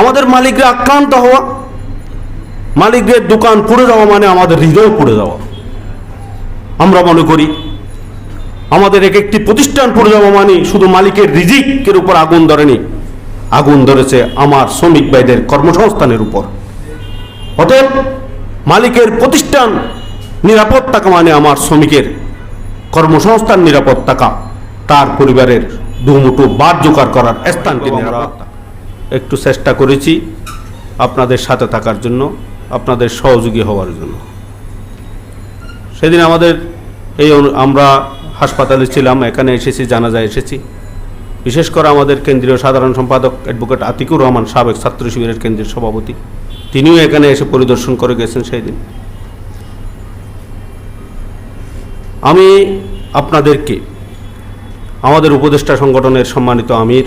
আমাদের মালিকরা আক্রান্ত হওয়া মালিকদের দোকান পুড়ে যাওয়া মানে আমাদের হৃদয় পুড়ে যাওয়া আমরা মনে করি আমাদের এক একটি প্রতিষ্ঠান পড়ে যাওয়া মানে শুধু মালিকের রিজিকের উপর আগুন ধরেনি আগুন ধরেছে আমার শ্রমিক ভাইদের কর্মসংস্থানের উপর অতএব মালিকের প্রতিষ্ঠান নিরাপদ থাকা মানে আমার শ্রমিকের কর্মসংস্থান নিরাপদ থাকা তার পরিবারের দুমুটো বাদ জোগাড় করার স্থানটি নিরাপদ থাকা। একটু চেষ্টা করেছি আপনাদের সাথে থাকার জন্য, আপনাদের সহযোগী হওয়ার জন্য। সেদিন আমাদের এই আমরা হাসপাতালে ছিলাম, এখানে এসেছি জানাজা এসেছি। বিশেষ করে আমাদের কেন্দ্রীয় সাধারণ সম্পাদক অ্যাডভোকেট আতিকুর রহমান সাবেক ছাত্র শিবিরের কেন্দ্রীয় সভাপতি। তিনিও এখানে এসে পরিদর্শন করে গেছেন সেই দিন আমি আপনাদেরকে, আমাদের উপদেষ্টা সংগঠনের সম্মানিত আমির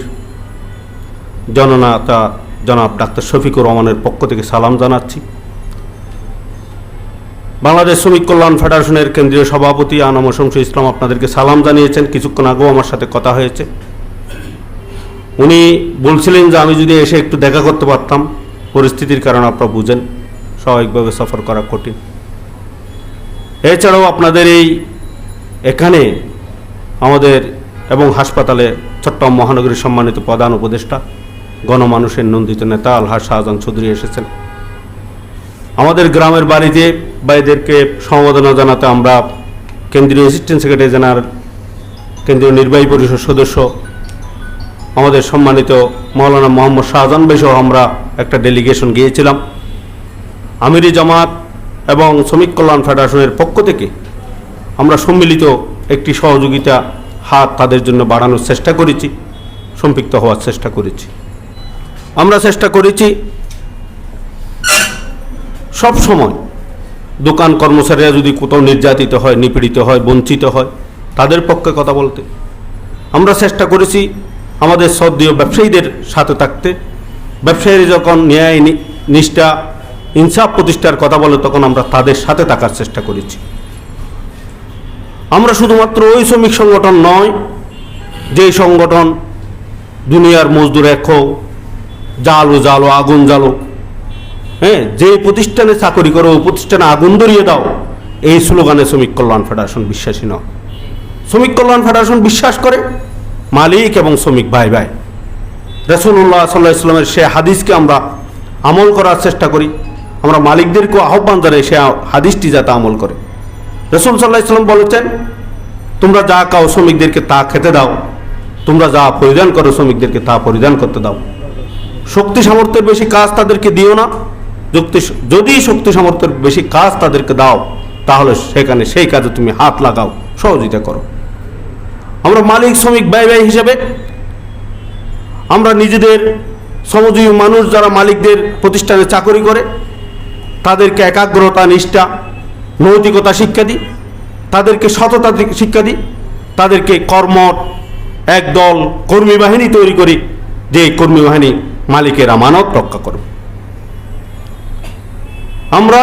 জননেতা জনাব ডাক্তার শফিকুর রহমানের পক্ষ থেকে সালাম জানাচ্ছি। বাংলাদেশ শ্রমিক কল্যাণ ফেডারেশনের কেন্দ্রীয় সভাপতি আনাম শমসু ইসলাম আপনাদেরকে সালাম জানিয়েছেন। কিছুক্ষণ আগেও আমার সাথে কথা হয়েছে। উনি বলছিলেন যে আমি যদি এসে একটু দেখা করতে পারতাম, পরিস্থিতির কারণে আপনারা বুঝেন, স্বাভাবিকভাবে সফর করা কঠিন। এছাড়াও আপনাদের এই এখানে আমাদের এবং হাসপাতালে চট্টগ্রাম মহানগরীর সম্মানিত প্রধান উপদেষ্টা গণমানুষের নন্দিত নেতা আলহাজ শাহজাহান চৌধুরী এসেছেন। আমাদের গ্রামের বাড়িতে ভাইদেরকে সমবেদনা জানাতে আমরা কেন্দ্রীয় অ্যাসিস্ট্যান্ট সেক্রেটারি জেনারেল কেন্দ্রীয় নির্বাহী পরিষদ সদস্য, আমাদের সম্মানিত মৌলানা মোহাম্মদ শাহজাহান ভাই আমরা একটা ডেলিগেশন গিয়েছিলাম। আমিরি জামাত এবং শ্রমিক কল্যাণ ফেডারেশনের পক্ষ থেকে আমরা সম্মিলিত একটি সহযোগিতা হাত তাদের জন্য বাড়ানোর চেষ্টা করেছি, সম্পৃক্ত হওয়ার চেষ্টা করেছি। আমরা চেষ্টা করেছি সব সময়। দোকান কর্মচারীরা যদি কোথাও নির্যাতিত হয়, নিপীড়িত হয়, বঞ্চিত হয়, তাদের পক্ষে কথা বলতে। আমরা চেষ্টা করেছি আমাদের সদ্যীয় ব্যবসায়ীদের সাথে থাকতে। ব্যবসায়ীরা যখন ন্যায় নিষ্ঠা, ইনসাফ প্রতিষ্ঠার কথা বলে, তখন আমরা তাদের সাথে থাকার চেষ্টা করেছি। আমরা শুধুমাত্র ওই শ্রমিক সংগঠন নয়, যেই সংগঠন দুনিয়ার মজদুর এখো জালো জালো, আগুন, জালো। হ্যাঁ যে প্রতিষ্ঠানে চাকরি করো ওই প্রতিষ্ঠানে আগুন ধরিয়ে দাও। এই স্লোগানে শ্রমিক কল্যাণ ফেডারেশন বিশ্বাসী নয় শ্রমিক কল্যাণ ফেডারেশন বিশ্বাস করে, মালিক এবং শ্রমিক ভাই ভাই। রসুল্লাহ সাল্লাহ ইসলামের সে হাদিসকে আমরা আমল করার চেষ্টা করি। আমরা মালিকদেরকেও আহ্বান জানাই সে হাদিসটি যাতে আমল করে। রসুল সাল্লাহ ইসলাম বলেছেন, তোমরা যা খাও শ্রমিকদেরকে তা খেতে দাও। তোমরা যা পরিধান করো শ্রমিকদেরকে তা পরিধান করতে দাও। শক্তি সামর্থ্যের বেশি কাজ তাদেরকে দিও না। যুক্তি যদি শক্তি সামর্থ্যের বেশি কাজ তাদেরকে দাও, তাহলে সেখানে সেই কাজে তুমি হাত লাগাও, সহযোগিতা করো। আমরা মালিক, শ্রমিক, ব্যয় ব্যয় হিসেবে আমরা নিজেদের শ্রমজীবী মানুষ যারা মালিকদের প্রতিষ্ঠানে চাকরি করে, তাদেরকে একাগ্রতা, নিষ্ঠা, নৈতিকতা শিক্ষা দিই, তাদেরকে সততা শিক্ষা দিই, তাদেরকে কর্মট একদল কর্মী বাহিনী তৈরি করি যে কর্মী বাহিনী মালিকের আমানত রক্ষা করবে। আমরা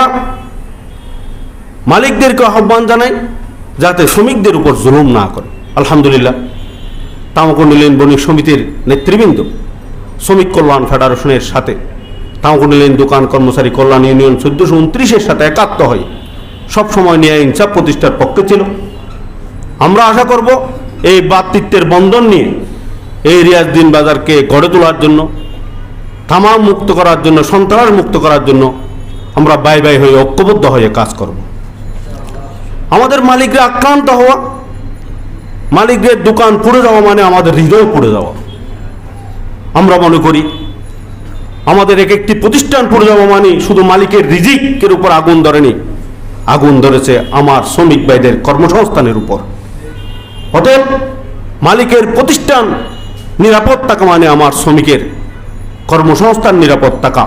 মালিকদেরকে আহ্বান জানাই যাতে শ্রমিকদের উপর জুলুম না করে। আলহামদুলিল্লাহ, তামাকু নিলেন বণিক সমিতির নেতৃবৃন্দ, শ্রমিক কল্যাণ ফেডারেশনের সাথে। তামাকু নিলেন দোকান কর্মচারী কল্যাণ ইউনিয়ন চোদ্দশো উনত্রিশের সাথে একাত্ম হয়ে সবসময় ন্যায় ইনসাফ প্রতিষ্ঠার পক্ষে ছিল। আমরা আশা করব এই বাতৃত্বের বন্ধন নিয়ে এই রিয়াজদ্দিন বাজারকে গড়ে তোলার জন্য তামাম মুক্ত করার জন্য, সন্ত্রাস মুক্ত করার জন্য আমরা বাই বাই হয়ে ঐক্যবদ্ধ হয়ে কাজ করব। আমাদের মালিকরা আক্রান্ত হওয়া, মালিকদের দোকান পুড়ে যাওয়া মানে আমাদের হৃদয় পুড়ে যাওয়া। আমরা মনে করি, আমাদের এক একটি প্রতিষ্ঠান পুড়ে যাওয়া মানে শুধু মালিকের রিজিকের উপর আগুন ধরেনি, আগুন ধরেছে আমার শ্রমিক ভাইদের কর্মসংস্থানের উপর। অতএব মালিকের প্রতিষ্ঠান নিরাপদ থাকা মানে আমার শ্রমিকের কর্মসংস্থান নিরাপদ থাকা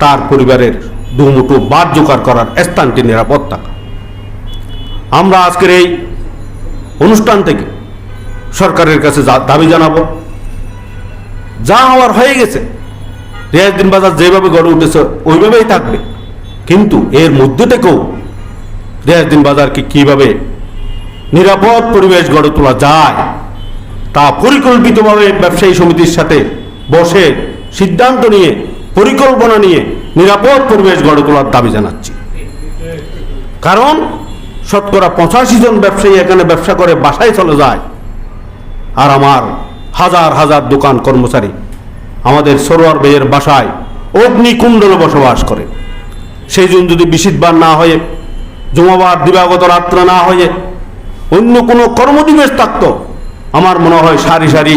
তার পরিবারের দুমুটো বাদ জোগাড় করার স্থানটি নিরাপদ থাকা আমরা আজকের এই অনুষ্ঠান থেকে সরকারের কাছে দাবি জানাব। যা হওয়ার হয়ে গেছে রিয়াজদিন বাজার যেভাবে গড়ে উঠেছে, ওইভাবেই থাকবে। কিন্তু এর মধ্যে থেকেও রিয়াজদিন বাজারকে কীভাবে নিরাপদ পরিবেশ গড়ে তোলা যায়, তা পরিকল্পিতভাবে ব্যবসায়ী সমিতির সাথে বসে সিদ্ধান্ত নিয়ে, পরিকল্পনা নিয়ে নিরাপদ পরিবেশ গড়ে তোলার দাবি জানাচ্ছি। কারণ শতকরা পঁচাশি জন ব্যবসায়ী এখানে ব্যবসা করে বাসায় চলে যায় আর আমার হাজার হাজার দোকান কর্মচারী আমাদের সরোয়ার বেয়ের বাসায় অগ্নিকুণ্ডলে বসবাস করে। সেই জন্য যদি বিশিদবার না হয়ে, জমাবার দিবাগত রাত্রে না হয়ে অন্য কোনো কর্মদিবস থাকতো, আমার মনে হয় সারি সারি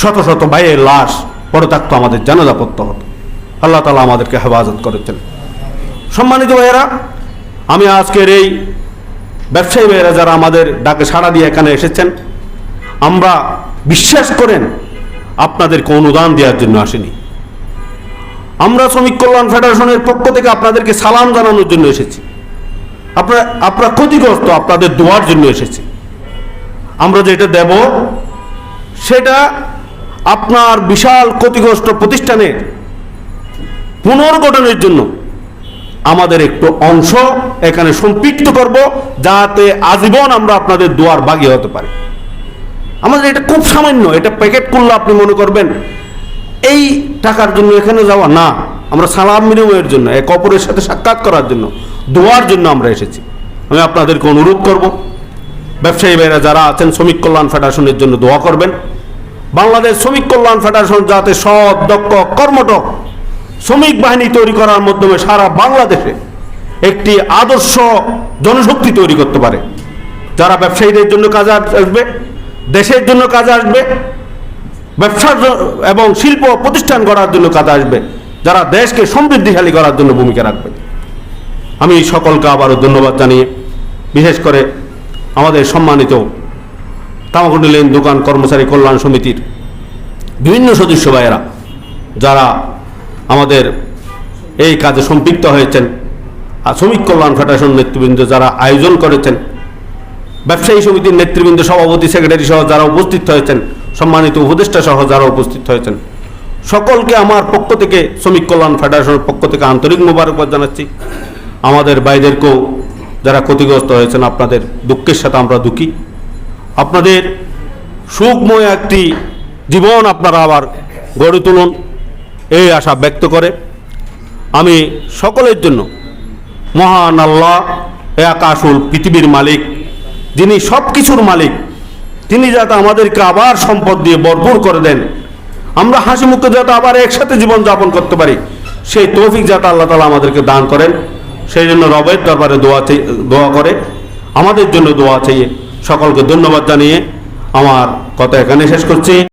শত শত ভাইয়ের লাশ পড়ে থাকতো আমাদের জানাজা পড়তে হতো আল্লাহ তালা আমাদেরকে হেফাজত করেছেন। সম্মানিত ভাইয়েরা, আমি আজকের এই ব্যবসায়ী ভাইয়েরা যারা আমাদের ডাকে সাড়া দিয়ে এখানে এসেছেন, আমরা বিশ্বাস করেন আপনাদেরকে অনুদান দেওয়ার জন্য আসেনি। আমরা শ্রমিক কল্যাণ ফেডারেশনের পক্ষ থেকে আপনাদেরকে সালাম জানানোর জন্য এসেছি। আপনারা আপনারা ক্ষতিগ্রস্ত, আপনাদের দোয়ার জন্য এসেছি। আমরা যেটা দেব, সেটা আপনার বিশাল ক্ষতিগ্রস্ত প্রতিষ্ঠানের পুনর্গঠনের জন্য আমাদের একটু অংশ এখানে সম্পৃক্ত করব, যাতে আজীবন আমরা আপনাদের দোয়ার বাগিয়ে হতে পারি। আমাদের এটা খুব সামান্য, এটা প্যাকেট করলে আপনি মনে করবেন, এই টাকার জন্য এখানে যাওয়া না। আমরা সালাম বিনিময়ের জন্য, এক অপরের সাথে সাক্ষাৎ করার জন্য, দোয়ার জন্য আমরা এসেছি। আমি আপনাদেরকে অনুরোধ করব, ব্যবসায়ী ভাইরা যারা আছেন, শ্রমিক কল্যাণ ফেডারেশনের জন্য দোয়া করবেন। বাংলাদেশ শ্রমিক কল্যাণ ফেডারেশন যাতে সৎ, দক্ষ, কর্মঠ শ্রমিক বাহিনী তৈরি করার মাধ্যমে সারা বাংলাদেশে একটি আদর্শ জনশক্তি তৈরি করতে পারে। যারা ব্যবসায়ীদের জন্য কাজে আসবে, দেশের জন্য কাজে আসবে, ব্যবসার এবং শিল্প প্রতিষ্ঠান করার জন্য কাজে আসবে, যারা দেশকে সমৃদ্ধিশালী করার জন্য ভূমিকা রাখবে। আমি সকলকে আবারও ধন্যবাদ জানিয়ে, বিশেষ করে আমাদের সম্মানিত তামাকুন্ডি লেন দোকান কর্মচারী কল্যাণ সমিতির বিভিন্ন সদস্য ভাইয়েরা যারা আমাদের এই কাজে সম্পৃক্ত হয়েছেন আর শ্রমিক কল্যাণ ফেডারেশন নেতৃবৃন্দ যারা আয়োজন করেছেন, ব্যবসায়ী সমিতির নেতৃবৃন্দ, সভাপতি সেক্রেটারি সহ যারা উপস্থিত হয়েছেন, সম্মানিত উপদেষ্টা সহ যারা উপস্থিত হয়েছেন, সকলকে আমার পক্ষ থেকে, শ্রমিক কল্যাণ ফেডারেশনের পক্ষ থেকে আন্তরিক মোবারকবাদ জানাচ্ছি। আমাদের বাইদেরকেও যারা ক্ষতিগ্রস্ত হয়েছেন, আপনাদের দুঃখের সাথে আমরা দুঃখী। আপনাদের সুখময় একটি জীবন আপনারা আবার গড়ে তুলুন, এই আশা ব্যক্ত করে। আমি সকলের জন্য মহান আল্লাহ এ পৃথিবীর মালিক, যিনি সব কিছুর মালিক, তিনি যাতে আমাদেরকে আবার সম্পদ দিয়ে ভরপুর করে দেন। আমরা হাসি মুখে যাতে আবার একসাথে জীবন যাপন করতে পারি, সেই তৌফিক যাতে আল্লাহ তালা আমাদেরকে দান করেন। সেই জন্য রবের দরবারে দোয়া দোয়া করে। আমাদের জন্য দোয়া চাইয়ে সকলকে ধন্যবাদ জানিয়ে আমার কথা এখানে শেষ করছি।